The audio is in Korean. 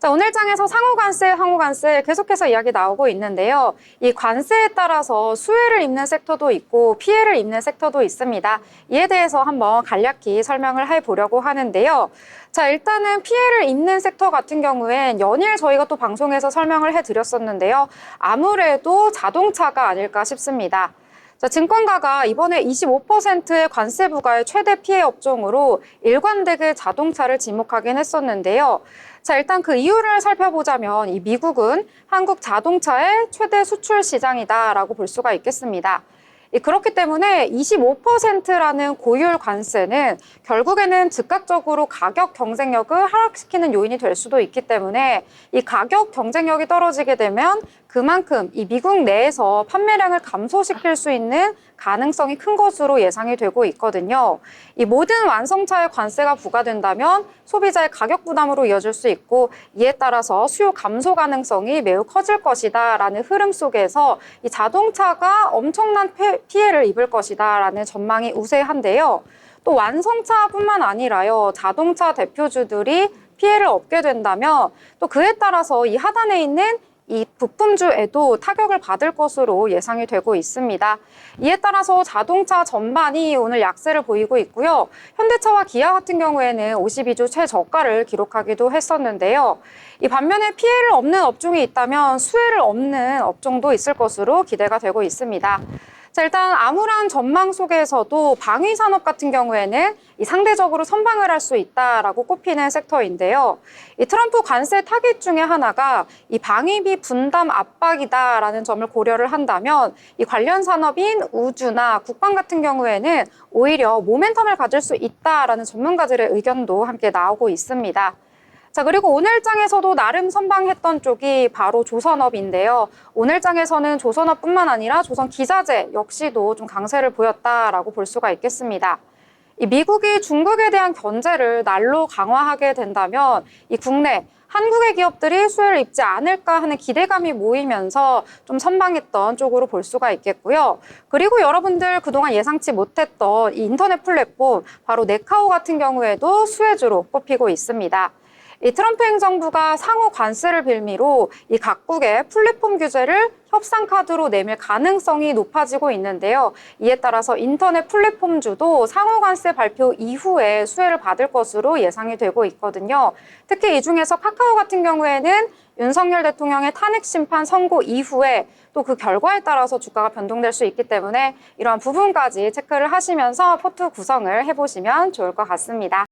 자, 오늘 장에서 상호 관세, 항호 관세 계속해서 이야기 나오고 있는데요. 이 관세에 따라서 수혜를 입는 섹터도 있고 피해를 입는 섹터도 있습니다. 이에 대해서 한번 간략히 설명을 해 보려고 하는데요. 자, 일단은 피해를 입는 섹터 같은 경우엔 연일 저희가 또 방송에서 설명을 해 드렸었는데요. 아무래도 자동차가 아닐까 싶습니다. 자, 증권가가 이번에 25%의 관세 부과의 최대 피해 업종으로 일관되게 자동차를 지목하긴 했었는데요. 자, 일단 그 이유를 살펴보자면 이 미국은 한국 자동차의 최대 수출 시장이다라고 볼 수가 있겠습니다. 이 그렇기 때문에 25%라는 고율 관세는 결국에는 즉각적으로 가격 경쟁력을 하락시키는 요인이 될 수도 있기 때문에 이 가격 경쟁력이 떨어지게 되면 그만큼 이 미국 내에서 판매량을 감소시킬 수 있는 가능성이 큰 것으로 예상이 되고 있거든요. 이 모든 완성차에 관세가 부과된다면 소비자의 가격 부담으로 이어질 수 있고 이에 따라서 수요 감소 가능성이 매우 커질 것이다라는 흐름 속에서 이 자동차가 엄청난 폐- 피해를 입을 것이다라는 전망이 우세한데요. 또 완성차뿐만 아니라요. 자동차 대표주들이 피해를 얻게 된다면 또 그에 따라서 이 하단에 있는 이 부품주에도 타격을 받을 것으로 예상이 되고 있습니다. 이에 따라서 자동차 전반이 오늘 약세를 보이고 있고요. 현대차와 기아 같은 경우에는 52주 최저가를 기록하기도 했었는데요. 이 반면에 피해를 없는 업종이 있다면 수혜를 없는 업종도 있을 것으로 기대가 되고 있습니다. 자, 일단 암울한 전망 속에서도 방위 산업 같은 경우에는 이 상대적으로 선방을 할 수 있다라고 꼽히는 섹터인데요. 이 트럼프 관세 타깃 중에 하나가 이 방위비 분담 압박이다라는 점을 고려를 한다면 이 관련 산업인 우주나 국방 같은 경우에는 오히려 모멘텀을 가질 수 있다라는 전문가들의 의견도 함께 나오고 있습니다. 자, 그리고 오늘 장에서도 나름 선방했던 쪽이 바로 조선업인데요. 오늘 장에서는 조선업뿐만 아니라 조선 기자재 역시도 좀 강세를 보였다라고 볼 수가 있겠습니다. 이 미국이 중국에 대한 견제를 날로 강화하게 된다면 이 국내 한국의 기업들이 수혜를 입지 않을까 하는 기대감이 모이면서 좀 선방했던 쪽으로 볼 수가 있겠고요. 그리고 여러분들 그동안 예상치 못했던 이 인터넷 플랫폼 바로 네카오 같은 경우에도 수혜주로 꼽히고 있습니다. 이 트럼프 행정부가 상호 관세를 빌미로 이 각국의 플랫폼 규제를 협상 카드로 내밀 가능성이 높아지고 있는데요. 이에 따라서 인터넷 플랫폼주도 상호 관세 발표 이후에 수혜를 받을 것으로 예상이 되고 있거든요. 특히 이 중에서 카카오 같은 경우에는 윤석열 대통령의 탄핵 심판 선고 이후에 또 그 결과에 따라서 주가가 변동될 수 있기 때문에 이러한 부분까지 체크를 하시면서 포트 구성을 해보시면 좋을 것 같습니다.